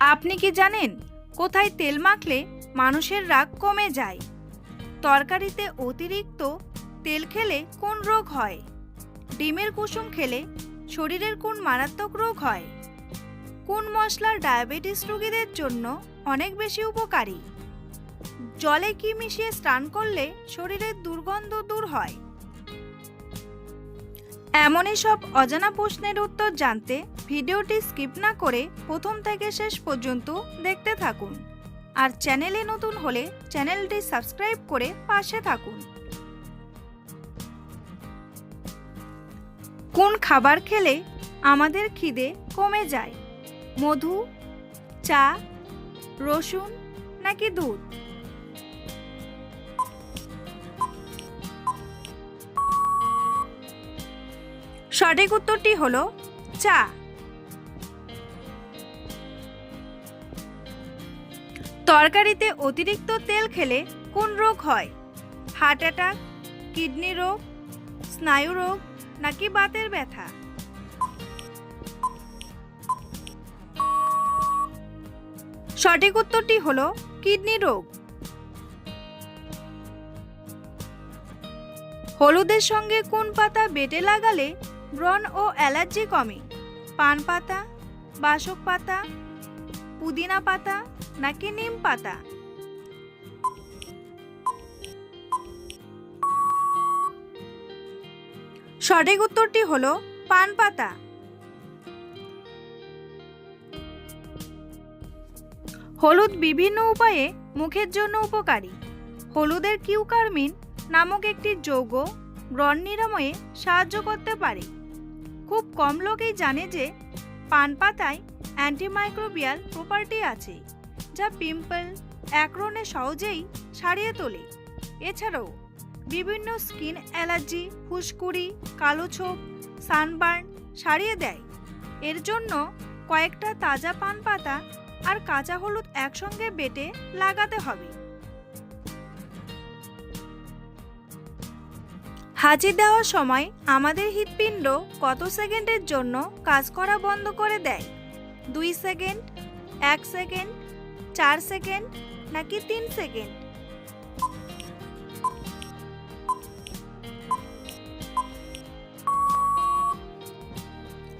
আপনি কি জানেন কোথায় তেল মাখলে মানুষের রাগ কমে যায়? তরকারিতে অতিরিক্ত তেল খেলে কোন রোগ হয়? ডিমের কুসুম খেলে শরীরের কোন মারাত্মক রোগ হয়? কোন মশলা ডায়াবেটিস রোগীদের জন্য অনেক বেশি উপকারী? জলে কি মিশিয়ে স্নান করলে শরীরের দুর্গন্ধ দূর হয়? এমনই সব অজানা প্রশ্নের উত্তর জানতে ভিডিওটি স্কিপ না করে প্রথম থেকে শেষ পর্যন্ত দেখতে থাকুন। আর চ্যানেলে নতুন হলে চ্যানেলটি সাবস্ক্রাইব করে পাশে থাকুন। কোন খাবার খেলে আমাদের খিদে কমে যায়? মধু, চা, রসুন নাকি দুধ? সঠিক উত্তরটি হল চা। তরকারিতে অতিরিক্ত তেল খেলে কোন রোগ হয়? হার্ট অ্যাটাক, কিডনি রোগ, স্নায়ু রোগ নাকি বাতের ব্যথা? সঠিক উত্তরটি হল কিডনি রোগ। হলুদের সঙ্গে কোন পাতা বেটে লাগালে ব্রণ ও অ্যালার্জি কমে। পান পাতা, বাসক পাতা, পুদিনা পাতা নাকি নিম পাতা? সঠিক উত্তরটি হলো পান পাতা। হলুদ বিভিন্ন উপায়ে মুখের জন্য উপকারী। হলুদের কিউকারমিন নামক একটি যৌগ ব্রণ নিরাময়ে সাহায্য করতে পারে। খুব কম লোকেই জানে যে পান পাতায় অ্যান্টিমাইক্রোবিয়াল প্রপার্টি আছে, যা পিম্পল অ্যাক্রোনে সহজেই সারিয়ে তোলে। এছাড়াও বিভিন্ন স্কিন অ্যালার্জি ফুসকুড়ি কালো ছোপ সানবার্ন সারিয়ে দেয়। এর জন্য কয়েকটা তাজা পান পাতা আর কাঁচা হলুদ একসঙ্গে বেটে লাগাতে হবে। হাঁচি দেওয়ার সময় আমাদের হৃৎপিণ্ড কত সেকেন্ডের জন্য কাজ করা বন্ধ করে দেয়? দুই সেকেন্ড, এক সেকেন্ড, চার সেকেন্ড, নাকি তিন সেকেন্ড?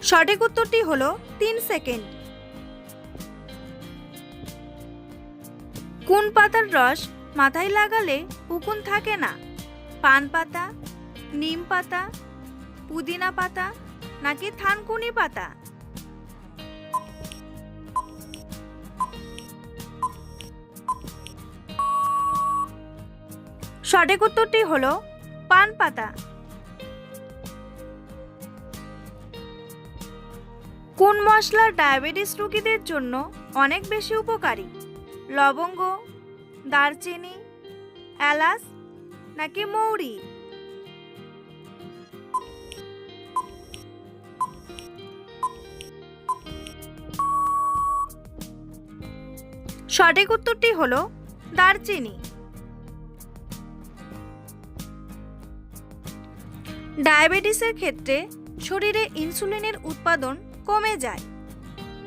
সঠিক উত্তরটি হল তিন সেকেন্ড। কোন পাতার রস মাথায় লাগালে উকুন থাকে না? পান পাতা নিম পাতা, পুদিনা পাতা নাকি থানকুনি পাতা? সঠিক উত্তরটি হলো পান পাতা। কোন মশলা ডায়াবেটিস রোগীদের জন্য অনেক বেশি উপকারী? লবঙ্গ, দারচিনি, এলাচ নাকি মৌরি? সঠিক উত্তরটি হল দারচিনি। ডায়াবেটিসের ক্ষেত্রে শরীরে ইনসুলিনের উৎপাদন কমে যায়।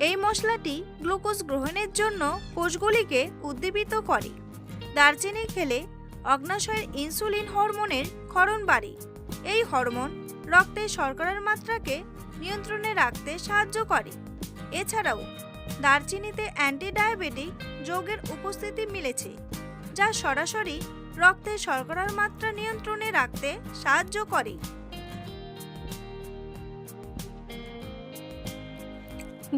এই মশলাটি গ্লুকোজ গ্রহণের জন্য কোষগুলিকে উদ্দীপিত করে। দারচিনি খেলে অগ্নাশয়ের ইনসুলিন হরমোনের ক্ষরণ বাড়ে। এই হরমোন রক্তে শর্করার মাত্রাকে নিয়ন্ত্রণে রাখতে সাহায্য করে। এছাড়াও দারচিনিতে অ্যান্টি ডায়াবেটিক যৌগের উপস্থিতি মিলেছে, যা সরাসরি রক্তে শর্করার মাত্রা নিয়ন্ত্রণে রাখতে সাহায্য করে।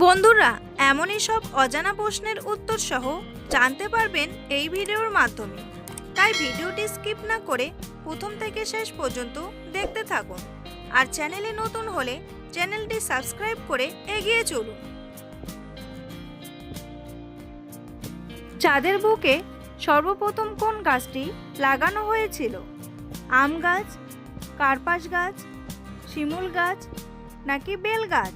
বন্ধুরা, এমনই সব অজানা প্রশ্নের উত্তর সহ জানতে পারবেন এই ভিডিওর মাধ্যমে। তাই ভিডিওটি স্কিপ না করে প্রথম থেকে শেষ পর্যন্ত দেখতে থাকুন। আর চ্যানেলে নতুন হলে চ্যানেলটি সাবস্ক্রাইব করে এগিয়ে চলুন। চাঁদের বুকে সর্বপ্রথম কোন গাছটি লাগানো হয়েছিল? আম গাছ, কার্পাস গাছ, শিমুল গাছ, নাকি বেল গাছ?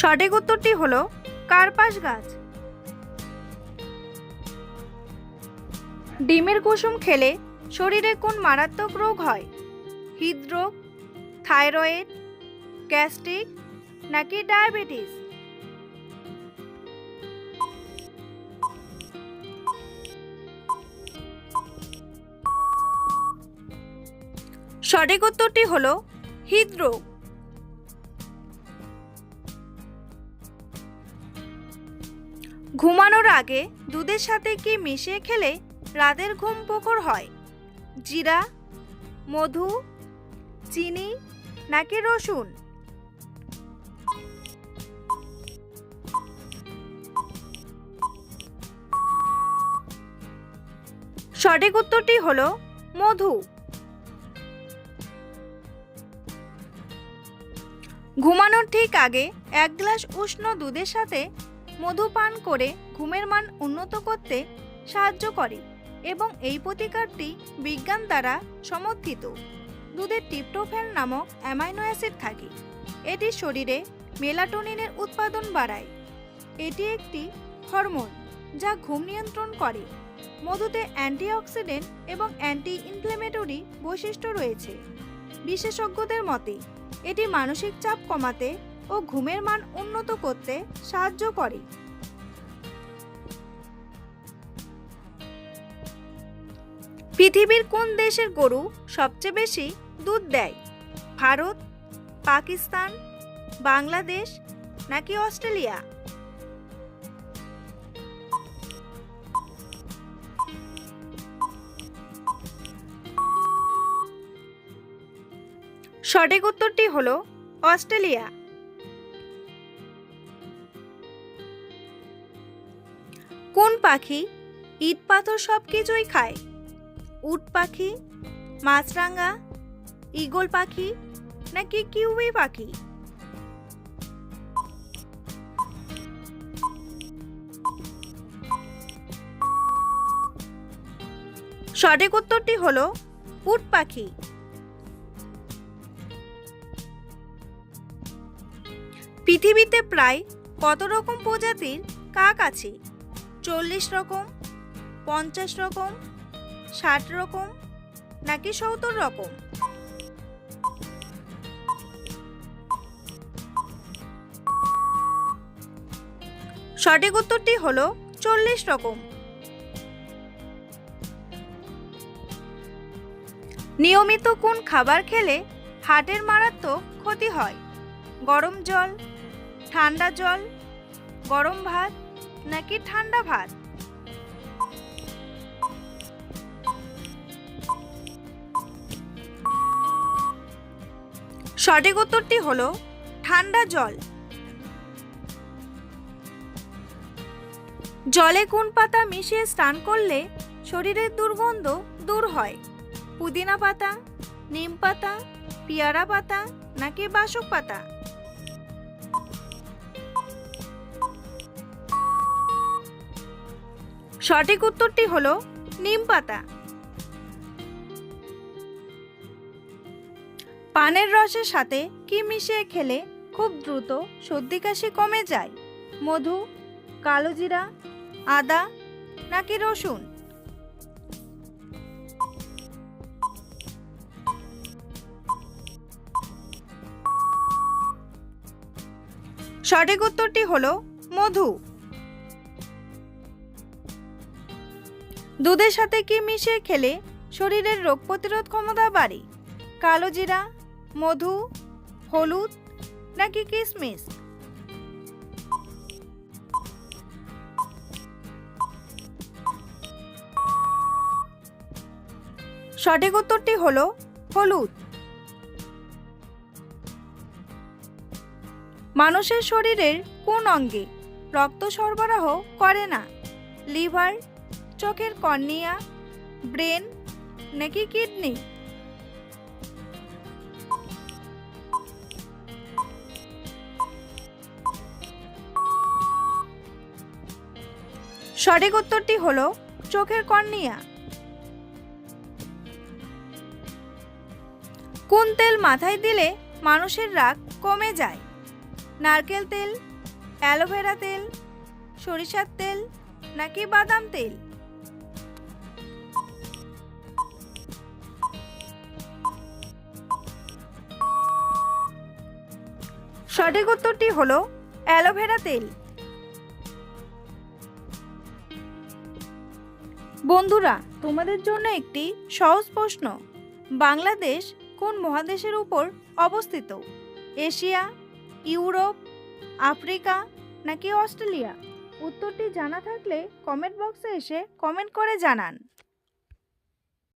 সঠিক উত্তরটি হলো কার্পাস গাছ। ডিমের কুসুম খেলে শরীরে কোন মারাত্মক রোগ হয়? হৃদরোগ, থাইরয়েড, গ্যাস্ট্রিক নাকি ডায়াবেটিস? সঠিক উত্তরটি হলো হৃদরোগ। ঘুমানোর আগে দুধের সাথে কি মিশিয়ে খেলে রাতের ঘুম প্রখর হয়? জিরা, মধু চিনি নাকি রসুন? সঠিক উত্তরটি হলো মধু। ঘুমানোর ঠিক আগে এক গ্লাস উষ্ণ দুধের সাথে মধু পান করে ঘুমের মান উন্নত করতে সাহায্য করে এবং এই প্রতিকারটি বিজ্ঞান দ্বারা সমর্থিত। দুধে ট্রিপ্টোফ্যান নামক অ্যামাইনো অ্যাসিড থাকে। এটি শরীরে মেলাটোনিনের উৎপাদন বাড়ায়। এটি একটি হরমোন যা ঘুম নিয়ন্ত্রণ করে। মধুতে অ্যান্টিঅক্সিডেন্ট এবং অ্যান্টি ইনফ্লেমেটরি বৈশিষ্ট্য রয়েছে। বিশেষজ্ঞদের মতে, এটি মানসিক চাপ কমাতে ও ঘুমের মান উন্নত করতে সাহায্য করে। পৃথিবীর কোন দেশের গরু সবচেয়ে বেশি দুধ দেয়? ভারত, পাকিস্তান, বাংলাদেশ নাকি অস্ট্রেলিয়া? সঠিক উত্তরটি হলো অস্ট্রেলিয়া। কোন পাখি ইট পাথর সব কিছুই খায়? উট পাখি, মাছরাঙা, ঈগল পাখি, নাকি কিউই পাখি? সঠিক উত্তরটি হলো উট পাখি। পৃথিবীতে প্রায় কত রকম প্রজাতির কাক আছে? চল্লিশ রকম, পঞ্চাশ রকম ষাট রকম নাকি সত্তর রকম? সঠিক উত্তরটি হলো চল্লিশ রকম। নিয়মিত কোন খাবার খেলে হার্টের মারাত্মক ক্ষতি হয়? গরম জল, ঠান্ডা জল, গরম ভাত নাকি ঠান্ডা ভাত? সঠিক উত্তরটি হলো ঠান্ডা জল। জলে কোন পাতা মিশিয়ে স্নান করলে শরীরের দুর্গন্ধ দূর হয়? পুদিনা পাতা, নিম পাতা, পেয়ারা পাতা নাকি বাসক পাতা? সঠিক উত্তরটি হলো নিম পাতা। পানের রসের সাথে কি মিশিয়ে খেলে খুব দ্রুত সর্দি কাশি কমে যায়? মধু, কালো জিরা, আদা নাকি রসুন? সঠিক উত্তরটি হলো মধু। দুধের সাথে কি মিশিয়ে খেলে শরীরের রোগ প্রতিরোধ ক্ষমতা বাড়ে? কালো জিরা মধু, হলুদ নাকি কিশমিশ সঠিক উত্তরটি হলো হলুদ। মানুষের শরীরের কোন অঙ্গে রক্ত সরবরাহ করে না? লিভার, চোখের কর্নিয়া, ব্রেন নাকি কিডনি? সঠিক উত্তরটি হল চোখের কর্নিয়া। কোন তেল মাথায় দিলে মানুষের রাগ কমে যায়? নারকেল তেল, অ্যালোভেরা তেল, সরিষার তেল নাকি বাদাম তেল? সঠিক উত্তরটি হলো অ্যালোভেরা তেল। বন্ধুরা, তোমাদের জন্য একটি সহজ প্রশ্ন। বাংলাদেশ কোন মহাদেশের উপর অবস্থিত? এশিয়া, ইউরোপ, আফ্রিকা নাকি অস্ট্রেলিয়া? উত্তরটি জানা থাকলে কমেন্ট বক্সে এসে কমেন্ট করে জানান।